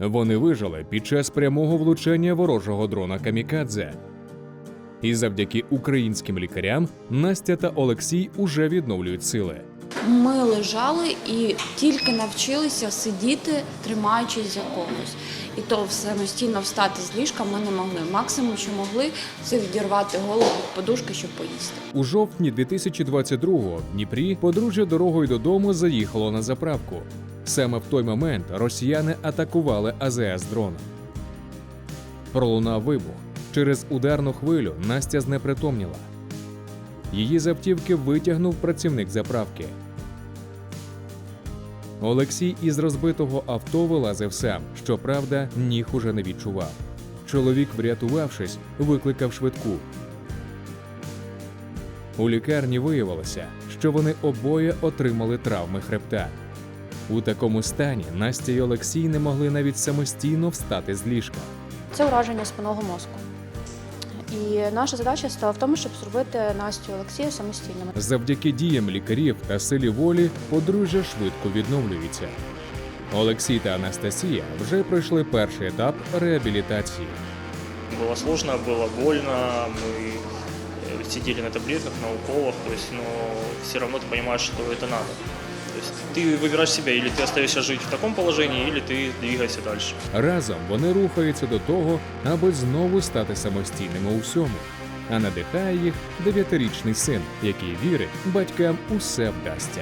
Вони вижили під час прямого влучання ворожого дрона Камікадзе. І завдяки українським лікарям Настя та Олексій уже відновлюють сили. Ми лежали і тільки навчилися сидіти, тримаючись за когось. І то самостійно встати з ліжка ми не могли. Максимум, що могли, це відірвати голову від подушки, щоб поїсти. У жовтні 2022-го в Дніпрі подружжя дорогою додому заїхало на заправку. Саме в той момент росіяни атакували АЗС дроном. Пролунав вибух. Через ударну хвилю Настя знепритомніла. Її з автівки витягнув працівник заправки. Олексій із розбитого авто вилазив сам, щоправда, ніг уже не відчував. Чоловік, врятувавшись, викликав швидку. У лікарні виявилося, що вони обоє отримали травми хребта. У такому стані Настя й Олексій не могли навіть самостійно встати з ліжка. Це ураження спинного мозку. І наша задача стала в тому, щоб зробити Настю і Олексія самостійними. Завдяки діям лікарів та силі волі подружжя швидко відновлюється. Олексій та Анастасія вже пройшли перший етап реабілітації. Было сложно, было больно, мы э, сидели на таблетках, на уколах, то есть, но все равно ты понимаешь, что это надо. То есть ты выбираешь себя, или ты остаешься жить в таком положении, или ты двигаешься дальше. Разом вони рухаються до того, аби знову стати самостійними у всьому. А надихає їх дев'ятирічний син, який вірить, батькам усе вдасться.